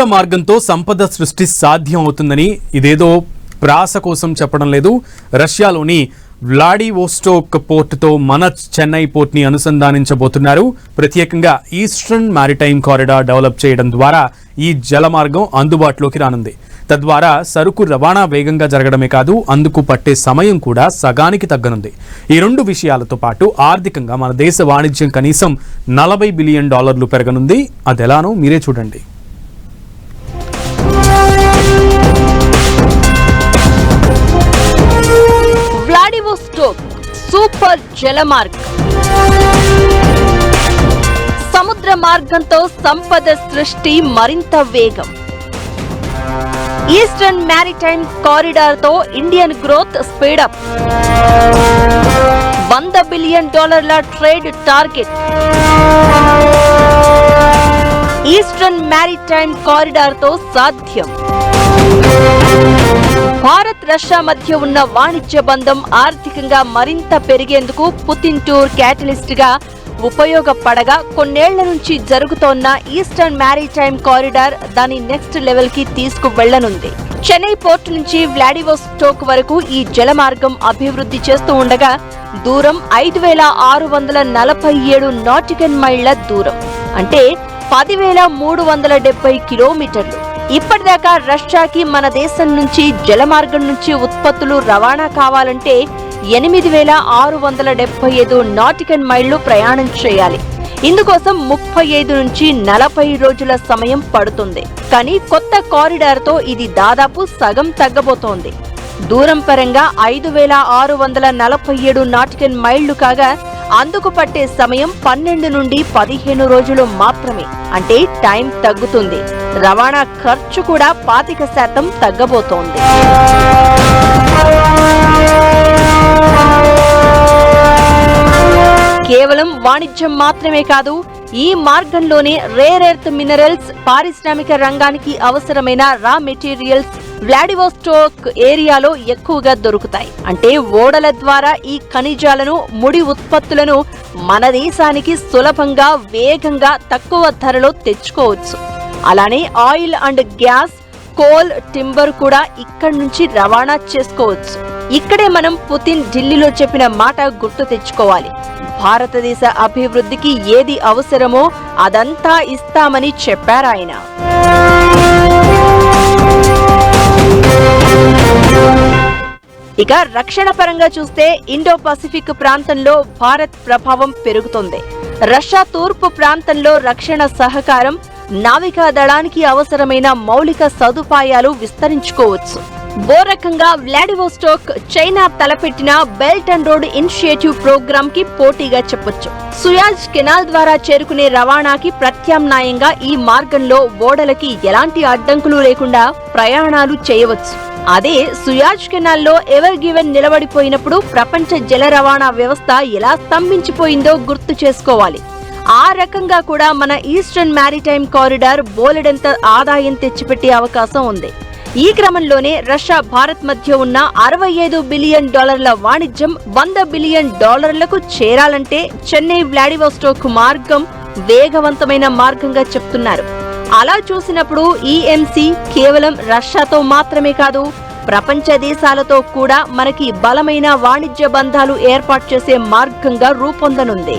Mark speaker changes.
Speaker 1: సముద్ర మార్గంతో సంపద సృష్టి సాధ్యం అవుతుందని ఇదేదో ప్రాస కోసం చెప్పడం లేదు. రష్యాలోని వ్లాడివోస్టోక్ పోర్టుతో మన చెన్నై పోర్ట్ని అనుసంధానించబోతున్నారు. ప్రత్యేకంగా ఈస్టర్న్ మారిటైమ్ కారిడార్ డెవలప్ చేయడం ద్వారా ఈ జలమార్గం అందుబాటులోకి రానుంది. తద్వారా సరుకు రవాణా వేగంగా జరగడమే కాదు అందుకు పట్టే సమయం కూడా సగానికి తగ్గనుంది. ఈ రెండు విషయాలతో పాటు ఆర్థికంగా మన దేశ వాణిజ్యం కనీసం నలభై బిలియన్ డాలర్లు పెరగనుంది. అదెలానో మీరే చూడండి.
Speaker 2: వ్లాడివోస్టోక్ సూపర్ జలమార్గ్. సముద్ర మార్గంతో సంపద సృష్టి మరింత వేగం. ఈస్టర్న్ మ్యారిటైమ్ కారిడార్తో ఇండియన్ గ్రోత్ స్పీడప్. వంద బిలియన్ డాలర్ల ట్రేడ్ టార్గెట్. ఈస్టర్న్ మ్యారిటైమ్ కారిడార్తో సాధ్యం. భారత్ రష్యా మధ్య ఉన్న వాణిజ్య బంధం ఆర్థికంగా మరింత పెరిగేందుకు పుతిన్ టూర్ క్యాటలిస్ట్గా ఉపయోగపడగా కొన్నేళ్ళ నుంచి జరుగుతోన్న ఈస్టర్న్ మ్యారీటైమ్ కారిడార్ దాని నెక్స్ట్ లెవెల్కి తీసుకువెళ్ళనుంది. చెన్నై పోర్ట్ నుంచి వ్లాడివోస్టోక్ వరకు ఈ జలమార్గం అభివృద్ధి చేస్తూ ఉండగా దూరం ఐదు వేల ఆరు వందల నలభై ఏడు నాటికన్ మైళ్ళ దూరం. అంటే పదివేల మూడు వందల డెబ్బై కిలోమీటర్లు. ఇప్పటిదాకా రష్యాకి మన దేశం నుంచి జలమార్గం నుంచి ఉత్పత్తులు రవాణా కావాలంటే ఎనిమిది వేల ఆరు వందల డెబ్బై ఐదు నాటికన్ మైళ్ళు ప్రయాణం చేయాలి. ఇందుకోసం ముప్పై ఐదు నుంచి నలభై రోజుల సమయం పడుతుంది. కానీ కొత్త కారిడార్తో ఇది దాదాపు సగం తగ్గబోతోంది. దూరం పరంగా ఐదు వేల ఆరు వందల నలభై ఏడు నాటికన్ మైళ్ళు కాగా అందుకు పట్టే సమయం పన్నెండు నుండి పదిహేను రోజులు మాత్రమే. అంటే టైం తగ్గుతుంది. రవాణా ఖర్చు కూడా పాతిక శాతం తగ్గబోతోంది. కేవలం వాణిజ్యం మాత్రమే కాదు ఈ మార్గంలోనే రేర్ ఎర్త్ మినరల్స్ పారిశ్రామిక రంగానికి అవసరమైన రా మెటీరియల్స్ వ్లాడివోస్టోక్ ఏరియాలో ఎక్కువగా దొరుకుతాయి. అంటే ఓడల ద్వారా ఈ ఖనిజాలను ముడి ఉత్పత్తులను మన దేశానికి సులభంగా వేగంగా తక్కువ ధరలో తెచ్చుకోవచ్చు. అలానే oil and gas coal timber కూడా ఇక్కడి నుంచి రవాణా చేసుకోవచ్చు. ఇక్కడే మనం పుతిన్ ఢిల్లీలో చెప్పిన మాట గుర్తు తెచ్చుకోవాలి. భారతదేశ అభివృద్ధికి ఏది అవసరమో అదంతా ఇస్తామని చెప్పారాయన ఇక రక్షణ పరంగా చూస్తే ఇండో పసిఫిక్ ప్రాంతంలో భారత్ ప్రభావం పెరుగుతోంది. రష్యా తూర్పు ప్రాంతంలో రక్షణ సహకారం నావికా దళానికి అవసరమైన మౌలిక సదుపాయాలు విస్తరించుకోవచ్చు. ఓ రకంగా వ్లాడివోస్టోక్ చైనా తలపెట్టిన బెల్ట్ అండ్ రోడ్ ఇనిషియేటివ్ ప్రోగ్రామ్కి పోటీగా చెప్పొచ్చు. సుయాజ్ కెనాల్ ద్వారా చేరుకునే రవాణాకి ప్రత్యామ్నాయంగా ఈ మార్గంలో ఓడలకి ఎలాంటి అడ్డంకులు లేకుండా ప్రయాణాలు చేయవచ్చు. అదే సుయాజ్ కెనాల్లో ఎవర్ గివెన్ నిలబడిపోయినప్పుడు ప్రపంచ జల రవాణా వ్యవస్థ ఎలా స్తంభించిపోయిందో గుర్తు చేసుకోవాలి. ఆ రకంగా కూడా మన ఈస్టర్న్ మ్యారిటైమ్ కారిడార్ బోలెడంత ఆదాయం తెచ్చిపెట్టే అవకాశం ఉంది. ఈ క్రమంలోనే రష్యా భారత్ మధ్య ఉన్న అరవై ఐదు బిలియన్ డాలర్ల వాణిజ్యం వంద బిలియన్ డాలర్లకు చేరాలంటే చెన్నై వ్లాడివోస్టోక్ మార్గం వేగవంతమైన మార్గంగా చెప్తున్నారు. అలా చూసినప్పుడు ఈఎంసీ కేవలం రష్యాతో మాత్రమే కాదు ప్రపంచ దేశాలతో కూడా మనకి బలమైన వాణిజ్య బంధాలు ఏర్పాటు చేసే మార్గంగా రూపొందనుంది.